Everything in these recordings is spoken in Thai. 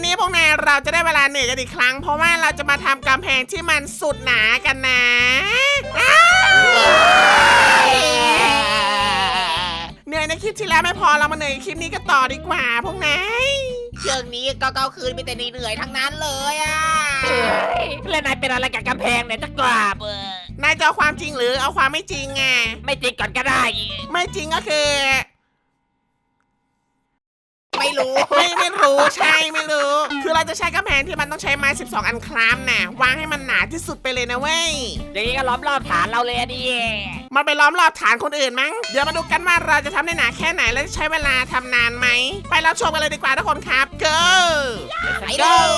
วันนี้พวกนายเราจะได้เวลาเหนื่อยกันอีกครั้ง เพราะว่าเราจะมาทำกำแพงที่มันสุดหนากันนะอ้าวเหนื่อยในคลิปที่แล้วไม่พอเรามาเหนื่อยคลิปนี้กันต่อดีกว่าพวกนายเชือกนี้ก็เก้าคืนมีแต่เหนื่อยๆทั้งนั้นเลยอะแล้วนายเป็นอะไรกับกำแพงเนี่ยจะกราบเออนายจะเอาความจริงหรือเอาความไม่จริงไง ไม่จริงก่อนก็ได้ ไม่จริงก็คือ ไม่รู้ ไม่ไม่รู้ใช่ไม่รู้ คือเราจะใช้กำแพงที่มันต้องใช้ไม้ 12 อันคลามน่ะวางให้มันหนาที่สุดไปเลยนะเว้ย อย่างนี้ก็ล้อมรอบฐานเราเลยอะดิมันไปล้อมรอบฐานคนอื่นมั้ง เดี๋ยวมาดูกันว่าเราจะทำได้หนาแค่ไหนและใช้เวลาทำนานไหม ไปรับชมกันเลยดีกว่าทุกคนครับ go ไปเลย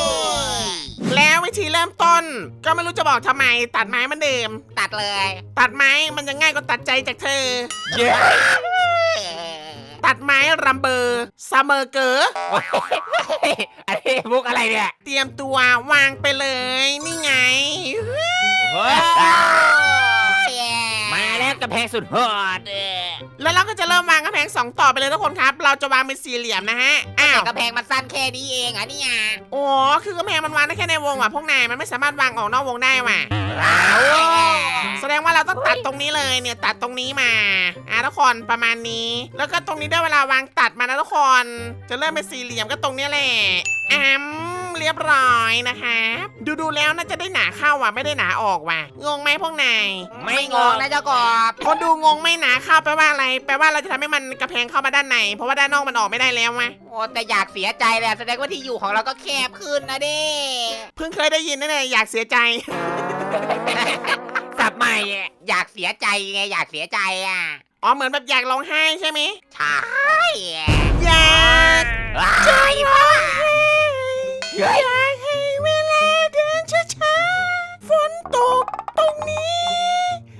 แล้ววิธีเริ่มต้น ก็ไม่รู้จะบอกทำไม ตัดไม้เหมันเดิม ตัดเลย ตัดไม้มันจะง่ายกว่าตัดใจจากเธอ เย้เออ ตัดไม้รัมเบอร์ซัมเมอร์เกอร์อันนี้มุกอะไรเนี่ย เตรียมตัววางไปเลย นี่ไง มาแล้วกำแพงสุดโหดเออ แล้วเราก็จะเริ่มวางกำแพงสองต่อไปเลยทุกคนครับ เราจะวางเป็นสี่เหลี่ยมนะฮะ อ้าว แต่กระแพงมันสั้นแค่นี้เองอะเนี่ยอ๋อคือกำแพงมันวางได้แค่ในวงว่ะพวกนายมันไม่สามารถวางออกนอกวงได้ว่ะแสดงว่าเราต้องตัดตรงนี้เลยเนี่ยตัดตรงนี้มาอะทุกคนประมาณนี้ แล้วก็ตรงนี้ด้วยเวลาวางตัดมานะทุกคน จะเริ่มเป็นสี่เหลี่ยมก็ตรงเนี้ยแหละอ้ม เรียบร้อยนะคะดูดูๆแล้วน่าจะได้หนาเข้าว่ะไม่ได้หนาออกว่ะ งงไหมพวกนาย ไม่งงนะเจ้ากบคนดูงงไม่หนาเข้าแปลว่าอะไร แปลว่าเราจะทำให้มันกระแพงเข้ามาด้านใน เพราะว่าด้านนอกมันออกไม่ได้แล้วมะโอ้แต่อยากเสียใจเลยอะแสดงว่าที่อยู่ของเราก็แคบขึ้นนะเด้เพิ่งเคยได้ยินนั่นแหละอยากเสียใจ สับใหม่อะอยากเสียใจไงอยากเสียใจอะอ๋อเหมือนแบบอยากร้องไห้ใช่ไหมใช่อยากใช่ปะ อยากให้เวลาเดินช้าๆ ฝนตกตรงนี้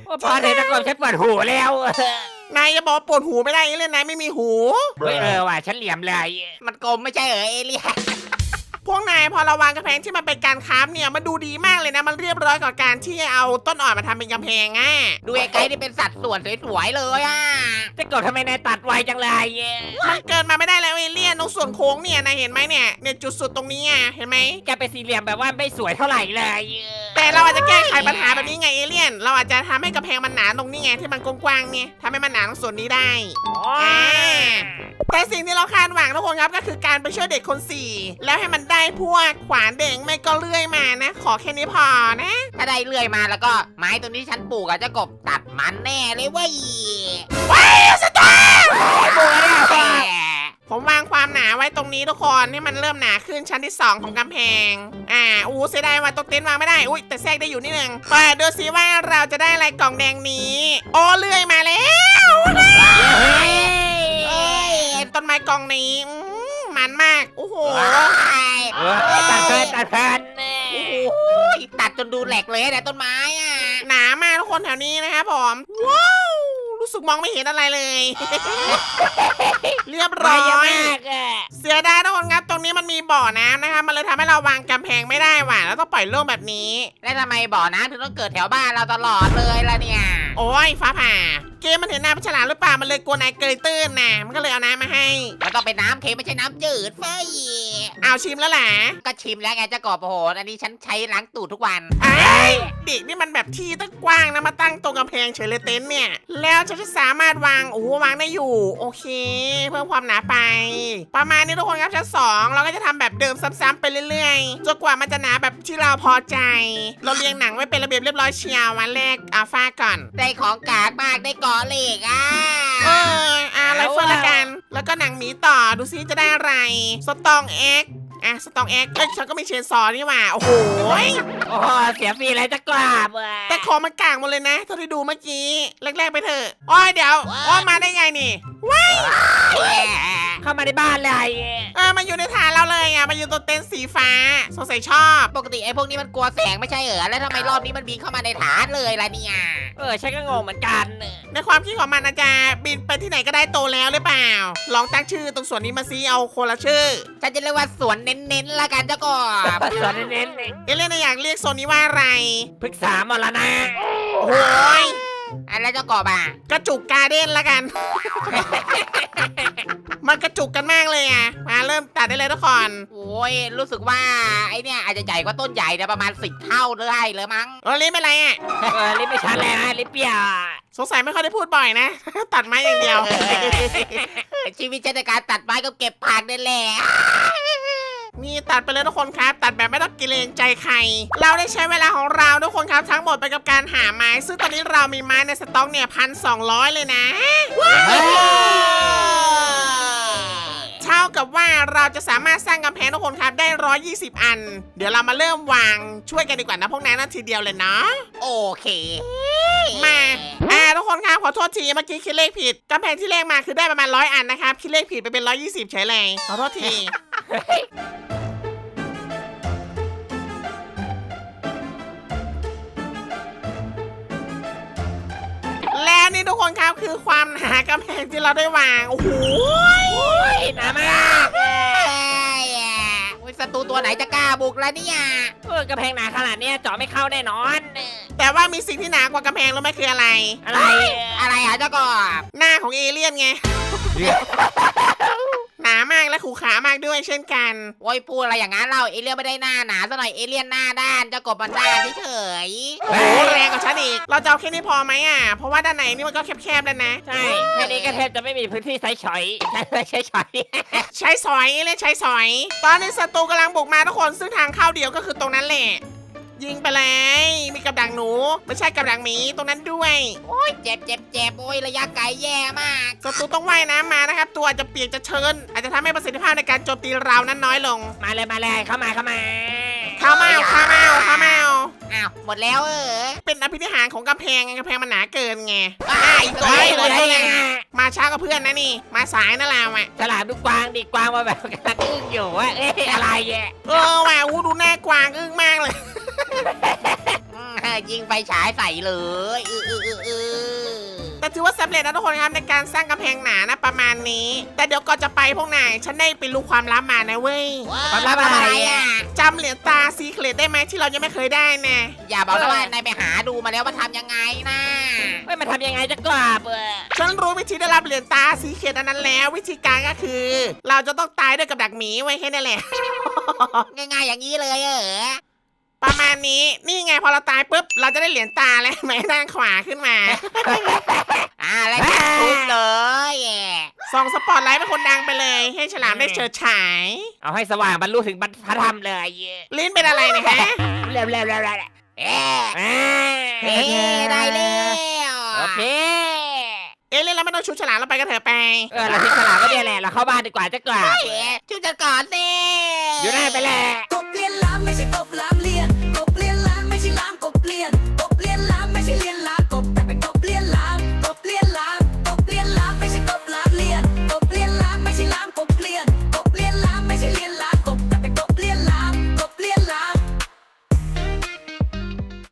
โอ้พอเลยตะกบฉันปวดหูแล้วเออนายจะบอกปวดหูไม่ได้เลยนายไม่มีหู เฮ้ยเออว่ะฉันเหลี่ยมเลย มันกลมไม่ใช่เหรอเอเลี่ยน พวกนายพอเราวางกำแพงที่มันเป็นการค้าฟเนี่ยมันดูดีมากเลยนะ มันเรียบร้อยกว่าการที่เอาต้นอ่อนมาทำเป็นกำแพงอะดูไอ้ไกด์นี่เป็นสัดส่วนสวยๆเลยอะตะกบทำไมนายตัดไวจังเลยมันเกินมาไม่ได้แล้วเอเลี่ยนตรงส่วนโค้งเนี่ยนายเห็นไหมเนี่ยเนี่ยจุดสุดตรงนี้อะเห็นไหมแกเป็นสี่เหลี่ยมแบบว่าไม่สวยเท่าไหร่เลย แต่เราอาจจะแก้ไขปัญหาแบบนี้ไงเอเลี่ยน เราอาจจะทำให้กำแพงมันหนาตรงนี้ไงที่มันกว้างๆเนี่ยทำให้มันหนาตรงส่วนนี้ได้อ่าแต่สิ่งที่เราคาดหวังทุกคนครับก็คือการไปช่วยเด็กคนสี่แล้วให้มันได้พวกขวานเด็กไม่ก็เลื่อยมานะ ขอแค่นี้พอนะ ถ้าได้เลื่อยมาแล้วก็ไม้ตัวนี้ฉันปลูกอะเจ้ากบตัดมันแน่เลยเว้ย ผมวางความหนาไว้ตรงนี้ทุกคนให้มันเริ่มหนาขึ้นชั้นที่ 2 ของกำแพง อ่า อู้เสียดายว่าตรงเต็นท์วางไม่ได้ อุ้ยแต่แทรกได้อยู่นิดนึงเปิดดูสิว่าเราจะได้อะไรกล่องแดงนี้ โอ้เลื่อยมาแล้วเฮ้ยเอ้ยต้นไม้กล่องนี้อื้อมันมาก โอ้โห เออตัดเพลินตัดเพลินโอ้โหตัดจนดูแหลกเลยแต่ต้นไม้อะ หนามากทุกคนแถวนี้นะครับผม ว้าวรู้ สึกมองไม่เห็นอะไรเลย เรียบรร้ออยเยอะยมากอะเสียดายทุกคนครับ ตรงนี้มันมีบ่อน้ำนะคะ มันเลยทำให้เราวางกำแพงไม่ได้ว่ะแล้วต้องปล่อยโล่งแบบนี้ แล้วทำไมบ่อน้ำถึงต้องเกิดแถวบ้านเราตลอดเลยล่ะเนี่ย โอ้ยฟ้าผ่า เกมมันเห็นนายเป็นฉลามหรือเปล่า มันเลยกลัวนายเกยตื้นนะมันก็เลยเอาน้ำมาให้ มันต้องเป็นน้ำเค็มไม่ใช่น้ำจืดเฟ้ย เอาชิมแล้วแหละก็ชิมแล้วไงเจ้ากบโอ้โหอันนี้ฉันใช้ล้างตูดทุกวัน ไอ้ยเด็กนี่มันแบบที่ตั้งกว้างนะมาตั้งตรงกำแพงเฉยเลยเต็นท์เนี่ย แล้วฉันจะสามารถวางโอ้โหวางได้อยู่ โอเค เพิ่มความหนาไป ประมาณนี้ทุกคนครับชั้นสองเราก็จะทำแบบเดิมซ้ำๆไปเรื่อยๆจนกว่ามันจะหนาแบบที่เราพอใจ เราเรียงหนังไว้เป็นระเบียบเรียบร้อยเชียววันแรกอาฟ้าก่อน ได้ของกากมากได้เกาะเหล็กอะ เออ แล้วก็หนังหมีต่อดูซิจะได้อะไรสตองเอ็กอะสตองเอ็กเอ้ยฉันก็มีเชนซอว์นี่หว่าโอ้โหยโอ้โหเสียฟรีเลยจะกราบอะแต่ของมันกลางหมดเลยนะเท่าที่ดูเมื่อกี้แรกๆไปเถอะอ้อยเดี๋ยวอ้อยมาได้ไงนี่ เข้ามาในบ้านเลยเออมาอยู่ในฐานเราเลยอะมาอยู่ตัวเต็นท์สีฟ้าสงสัยชอบปกติไอ้พวกนี้มันกลัวแสงไม่ใช่เหรอแล้วทำไมรอบนี้มันบินเข้ามาในฐานเลยล่ะเนี่ยเออฉันก็งงเหมือนกันในความคิดของมันอาจจะบินไปที่ไหนก็ได้โตแล้วหรือเปล่า ลองตั้งชื่อตรงส่วนนี้มาซิเอาคนละชื่อฉันจะเรียกว่าสวนเน้นๆละกันเจ้ากบสวนเน้นเอเลี่ยนอยากเรียกโซนนี้ว่าอะไรๆพึกษามรณะโอ้ยอันแล้วเจ้ากบอะกระจุกการ์เด้นละกัน มันกระจุกกันมากเลยอะ มาเริ่มตัดได้เลยทุกคนโอ้ยรู้สึกว่าไอเนี่ยอาจจะใหญ่กว่าต้นใหญ่นะประมาณสิบเท่าเลยเลยมั้งเออลิ้นเป็นไรอะ เออลิปไม่ชัดแล้วนะลิปเปียกสงสัยไม่ค่อยได้พูดบ่อยนะ ตัดไม้อย่างเดียว ชีวิตฉันในการตัดไม้กับเก็บผักนี่แหละนี่ตัดไปเลยทุกคนครับ ตัดแบบไม่ต้องเกรงใจใคร เราได้ใช้เวลาของเราทุกคนครับ ทั้งหมดไปกับการหาไม้ ซึ่งตอนนี้เรามีไม้ในสต็อกเนี่ยพันสองเลยนะ เท่ากับว่าเราจะสามารถสร้างกำแพงทุกคนครับได้ 120 อัน เดี๋ยวเรามาเริ่มวางช่วยกันดีกว่านะพวกนั้นนะทีเดียวเลยเนาะโอเค มาอ่าทุกคนครับขอโทษทีเมื่อกี้คิดเลขผิดกำแพงที่เลขมาคือได้ประมาณร้อยอันนะครับคิดเลขผิดไปเป็น 120เฉยเลยขอโทษที คนครับคือความหนากำแพงที่เราได้วาง โอ้โหหนามากเอ้ยโอ้ยศัตรูตัวไหนจะกล้าบุกแล้วเนี่ยเออกระแพงหนาขนาดเนี้ยเจาะไม่เข้าแน่นอน แต่ว่ามีสิ่งที่หนากว่ากำแพงรู้ไหมคืออะไร อะไร อะไรอะเจ้ากบหน้าของเอเลี่ยนไง หนามากและขู่ขามากด้วยเช่นกัน โอ้ยพูดอะไรอย่างนั้นเราเอเลี่ยนไม่ได้หน้าหนาซะหน่อยเอเลี่ยนหน้าด้านเจ้ากบมันด้านเฉยโอ้โหแรงกว่าฉันอีก เราจะเอาแค่นี้พอไหมอะ เพราะว่าด้านไหนนี่มันก็แคบๆแล้วนะ ใช่แค่นี้ก็แทบจะไม่มีพื้นที่ใช้ฉอยใช้ใช้ฉอยใช้สอยเลยใช้สอย ตอนนี้ศัตรูกำลังบุกมาทุกคนซึ่งทางเข้าเดียวก็คือตรงนั้นแหละ ยิงไปเลย มีกับดักหนู ไม่ใช่กับดักหมีตรงนั้นด้วยๆโอ้ยเจ็บเจ็บเจ็บโอ้ยระยะไกลแย่มาก ศัตรูต้องว่ายน้ำมานะครับ ตัวอาจจะเปียกจะเชิญ อาจจะทำให้ประสิทธิภาพในการโจมตีเรานั้นน้อยลง มาเลยมาเลยเข้ามาเข้ามาข้าวเมาข้าวเมาข้าวเมาอ้าวหมดแล้วเออเป็นอภินิหารของกำแพงไงกำแพงมันหนาเกินไงอ้าวอีกตัวเฮ้ยหหมมดดได้แล้วยังไงมาช้ากว่าเพื่อนนะนี่ มาสายนั่นแหละว่ะฉลามดูกวางดิกวางมาแบบกำลังอึ้งอยู่ว่าเอ๊ะอะไรแย่เออว่ะอู้ดูหน้ากวางอึ้งมากเล ยอืมยิงไฟฉายใส่เลยอืออืออืออือ แต่ถือว่าสำเร็จนะทุกคนครับในการสร้างกำแพงหนานะประมาณนี้ แต่เดี๋ยวก่อนจะไปพวกนายฉันได้ไปรู้ความลับมานะเว้ยความลับอะไรอะจำเหรียญตาซีเครตได้ไหมที่เรายังไม่เคยได้นะอย่าบอกนะว่านายไปหาดูมาแล้วว่าทำยังไงนะเฮ้ยมันทำยังไงจะกราบเออฉันรู้วิธีได้รับเหรียญตาซีเครตอันนั้นแล้ว วิธีการก็คือ เราจะต้องตายด้วยกับดักหมีไว้แค่นั้นแหละ ง่ายๆอย่างนี้เลยเออ ประมาณนี้นี่ไงพอเราตายปุ๊บ เราจะได้เหรียญตาแล้วไหมด้านขวาขึ้นมา อ่าแล้วจับทุบเลยแย่ส่องสปอตไลท์เป็นคนดังไปเลย ให้ฉลามได้เฉิดฉาย เอาให้สว่างบรรลุถึงบรรพธรรมเลยลิ้นเป็นอะไรเนะฮะ เร็วเร็วเร็วเร็วเอ๊ะอ่าเอ๊ะได้แล้วโอเคเอะเล่นแล้วไม่ต้องชุดฉลามเราไปกันเถอะไป เออเราทิ้งฉลามก็เดียวแหละเราเข้าบ้านดีกว่าจะกราบเอ๊ะช่วยจัดก่อนสิอยู่หน้าไปแหละ